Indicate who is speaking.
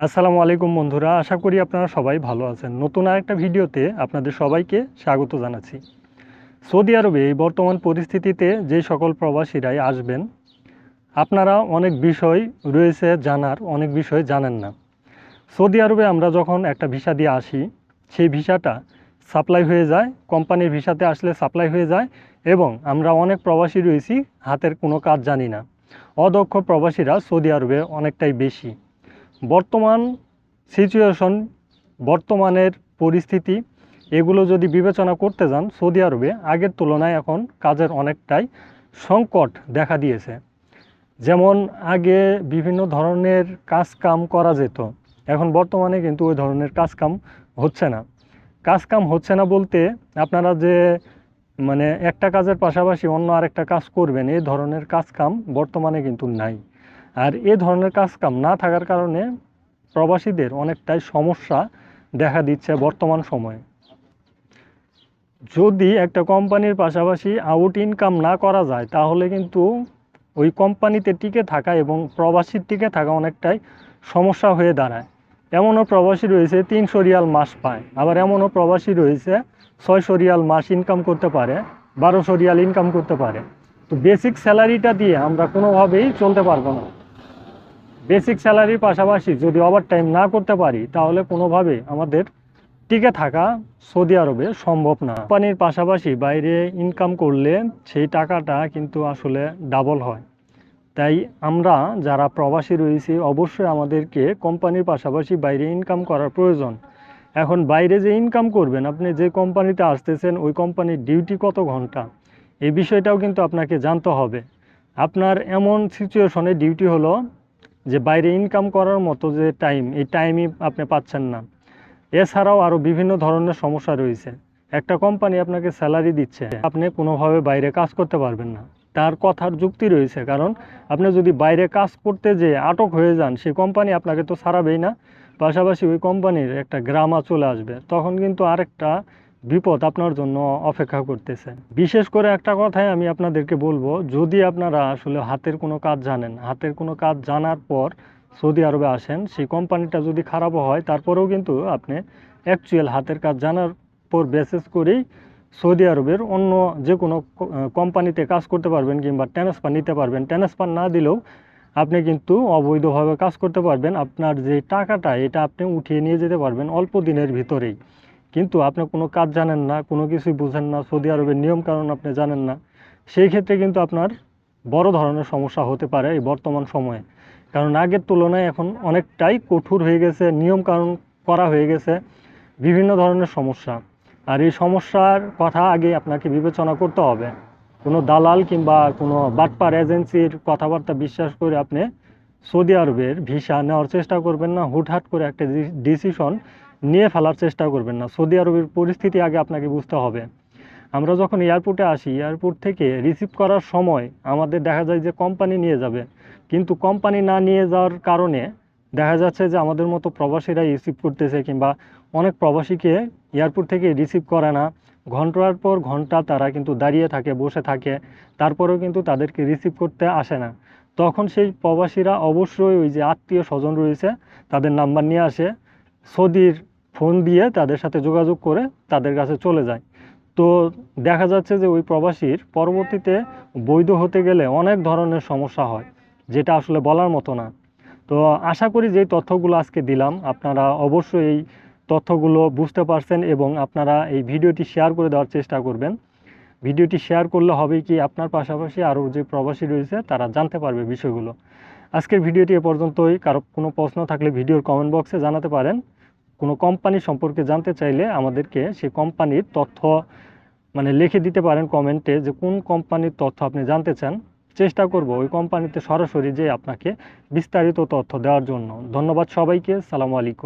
Speaker 1: আসসালামু আলাইকুম বন্ধুরা, আশা করি আপনারা সবাই ভালো আছেন। নতুন আরেকটা ভিডিওতে আপনাদের সবাইকে স্বাগত জানাচ্ছি। সৌদি আরবে এই বর্তমান পরিস্থিতিতে যে সকল প্রবাসীরাই আসবেন, আপনারা অনেক বিষয় রয়েছে জানার, অনেক বিষয় জানেন না। সৌদি আরবে আমরা যখন একটা ভিসা দিয়ে আসি, সেই ভিসাটা সাপ্লাই হয়ে যায়, কোম্পানির ভিসাতে আসলে সাপ্লাই হয়ে যায় এবং আমরা অনেক প্রবাসী রয়েছি, হাতের কোনো কাজ জানি না। অদক্ষ প্রবাসীরা সৌদি আরবে অনেকটাই বেশি। বর্তমান সিচুয়েশন বর্তমানের পরিস্থিতি, এগুলো যদি বিবেচনা করতে যান সৌদি আরবে, আগের তুলনায় এখন কাজের অনেকটাই সংকট দেখা দিয়েছে। যেমন আগে বিভিন্ন ধরনের কাজ কাম করা যেত, এখন বর্তমানে কিন্তু ওই ধরনের কাজ কাম হচ্ছে না। কাজ কাম হচ্ছে না বলতে আপনারা যে মানে একটা কাজের পাশাপাশি অন্য আরেকটা কাজ করবেন এই ধরনের কাজ কাম বর্তমানে কিন্তু নাই। আর এ ধরনের কাজ কাম না থাকার কারণে প্রবাসীদের অনেকটাই সমস্যা দেখা দিচ্ছে বর্তমান সময়ে। যদি একটা কোম্পানির পাশাপাশি আউট ইনকাম না করা যায়, তাহলে কিন্তু ওই কোম্পানিতে টিকে থাকা এবং প্রবাসীর টিকে থাকা অনেকটাই সমস্যা হয়ে দাঁড়ায়। এমনও প্রবাসী রয়েছে তিনশো রিয়াল মাস পায়, আবার এমনও প্রবাসী রয়েছে ছয়শো রিয়াল মাস ইনকাম করতে পারে, বারোশো রিয়াল ইনকাম করতে পারে। তো বেসিক স্যালারিটা দিয়ে আমরা কোনোভাবেই চলতে পারব না। বেসিক স্যালারির পাশাপাশি যদি ওভার টাইম না করতে পারি, তাহলে কোনোভাবে আমাদের টিকে থাকা সৌদি আরবে সম্ভব না। কোম্পানির পাশাপাশি বাইরে ইনকাম করলে সেই টাকাটা কিন্তু আসলে ডাবল হয়। তাই আমরা যারা প্রবাসী রয়েছি, অবশ্যই আমাদেরকে কোম্পানির পাশাপাশি বাইরে ইনকাম করার প্রয়োজন। এখন বাইরে যে ইনকাম করবেন, আপনি যে কোম্পানিতে আসতেছেন, ওই কোম্পানির ডিউটি কত ঘণ্টা? এই বিষয়টাও কিন্তু আপনাকে জানতে হবে। আপনার এমন সিচুয়েশনে ডিউটি হলো যে বাইরে ইনকাম করার মতো যে টাইম এই টাইমই আপনি পাচ্ছেন না। এছাড়াও আরও বিভিন্ন ধরনের সমস্যা রয়েছে। একটা কোম্পানি আপনাকে স্যালারি দিচ্ছে, আপনি কোনোভাবে বাইরে কাজ করতে পারবেন না। তার কথার যুক্তি রয়েছে, কারণ আপনি যদি বাইরে কাজ করতে যে আটক হয়ে যান, সেই কোম্পানি আপনাকে তো ছাড়াবেই না। পাশাপাশি ওই কোম্পানির একটা গ্রামা চলে আসবে। তখন কিন্তু আরেকটা বিপদ আপনার জন্য অপেক্ষা করতেছে। বিশেষ করে একটা কথাই আমি আপনাদেরকে বলব, যদি আপনারা আসলে হাতের কোনো কাজ জানেন, হাতের কোনো কাজ জানার পর সৌদি আরবে আসেন, সেই কোম্পানিটা যদি খারাপও হয়, তারপরেও কিন্তু আপনি অ্যাকচুয়াল হাতের কাজ জানার পর বেসিস করেই সৌদি আরবের অন্য যে কোনো কোম্পানিতে কাজ করতে পারবেন কিংবা ট্রান্সফার নিতে পারবেন। ট্রান্সফার না দিলেও আপনি কিন্তু অবৈধভাবে কাজ করতে পারবেন। আপনার যে টাকাটা, এটা আপনি উঠিয়ে নিয়ে যেতে পারবেন অল্প দিনের ভিতরেই। কিন্তু আপনি কোনো কাজ জানেন না, কোনো কিছুই বুঝেন না, সৌদি আরবের নিয়ম কারণ আপনি জানেন না, সেই ক্ষেত্রে কিন্তু আপনার বড় ধরনের সমস্যা হতে পারে এই বর্তমান সময়ে। কারণ আগের তুলনায় এখন অনেকটাই কঠোর হয়ে গেছে, নিয়ম কারণ করা হয়ে গেছে, বিভিন্ন ধরনের সমস্যা। আর এই সমস্যার কথা আগে আপনাকে বিবেচনা করতে হবে। কোনো দালাল কিংবা কোনো বাটপার এজেন্সির কথাবার্তা বিশ্বাস করে আপনি সৌদি আরবের ভিসা নেওয়ার চেষ্টা করবেন না। হুটহাট করে একটা ডিসিশন নিয়ে ফেলার চেষ্টা করবেন না। সৌদি আরবের পরিস্থিতি আগে আপনাকে বুঝতে হবে। আমরা যখন এয়ারপোর্টে আসি, এয়ারপোর্ট থেকে রিসিভ করার সময় আমাদের দেখা যায় যে কোম্পানি নিয়ে যাবে। কিন্তু কোম্পানি না নিয়ে যাওয়ার কারণে দেখা যাচ্ছে যে আমাদের মতো প্রবাসীরা রিসিভ করতেছে কিংবা অনেক প্রবাসীকে এয়ারপোর্ট থেকে রিসিভ করে না। ঘণ্টার পর ঘণ্টা তারা কিন্তু দাঁড়িয়ে থাকে, বসে থাকে। তারপরেও কিন্তু তাদেরকে রিসিভ করতে আসে না। তখন সেই প্রবাসীরা অবশ্যই ওই যে আত্মীয় স্বজন রয়েছে, তাদের নাম্বার নিয়ে আসে। সৌদির ফোন দিয়ে তাদের সাথে যোগাযোগ করে তাদের কাছে চলে যায়। তো দেখা যাচ্ছে যে ওই প্রবাসীর পরবর্তীতে বৈধ হতে গেলে অনেক ধরনের সমস্যা হয়, যেটা আসলে বলার মতো না। তো আশা করি যে তথ্যগুলো আজকে দিলাম, আপনারা অবশ্যই এই তথ্যগুলো বুঝতে পারছেন এবং আপনারা এই ভিডিওটি শেয়ার করে দেওয়ার চেষ্টা করবেন। ভিডিওটি শেয়ার করলে হবে কি আপনার পাশাপাশি আরও যে প্রবাসী রয়েছে তারা জানতে পারবে বিষয়গুলো। আজকের ভিডিওটি এ পর্যন্তই। কারও কোনো প্রশ্ন থাকলে ভিডিওর কমেন্ট বক্সে জানাতে পারেন। কোনো কোম্পানি সম্পর্কে জানতে চাইলে আমাদেরকে সেই কোম্পানির তথ্য মানে লিখে দিতে পারেন কমেন্টে যে কোন কোম্পানির তথ্য আপনি জানতে চান। চেষ্টা করব ওই কোম্পানিতে সরাসরি যে আপনাকে বিস্তারিত তথ্য দেওয়ার জন্য। ধন্যবাদ সবাইকে, সালামু আলাইকুম।